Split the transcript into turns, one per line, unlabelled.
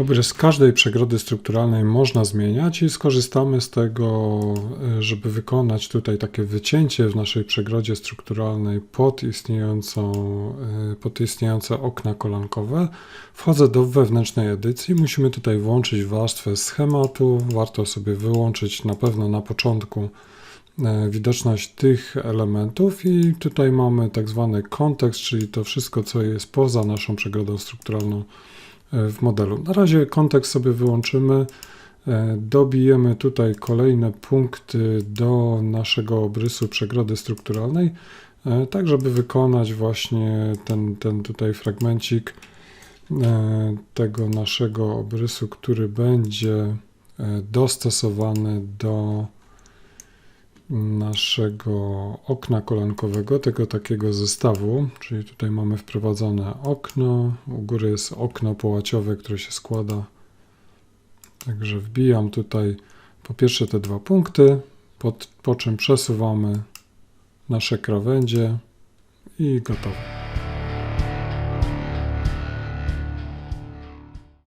Obrys każdej przegrody strukturalnej można zmieniać i skorzystamy z tego, y, żeby wykonać tutaj takie wycięcie w naszej przegrodzie strukturalnej pod, istniejącą, y, pod istniejące okna kolankowe. Wchodzę do wewnętrznej edycji. Musimy tutaj włączyć warstwę schematu. Warto sobie wyłączyć na pewno na początku e, widoczność tych elementów i tutaj mamy tak zwany kontekst, czyli to wszystko, co jest poza naszą przegrodą strukturalną e, w modelu. Na razie kontekst sobie wyłączymy. E, Dobijemy tutaj kolejne punkty do naszego obrysu przegrody strukturalnej, e, tak żeby wykonać właśnie ten, ten tutaj fragmencik e, tego naszego obrysu, który będzie dostosowany do naszego okna kolankowego, tego takiego zestawu, czyli tutaj mamy wprowadzone okno, u góry jest okno połaciowe, które się składa. Także wbijam tutaj po pierwsze te dwa punkty, po, po czym przesuwamy nasze krawędzie i gotowe.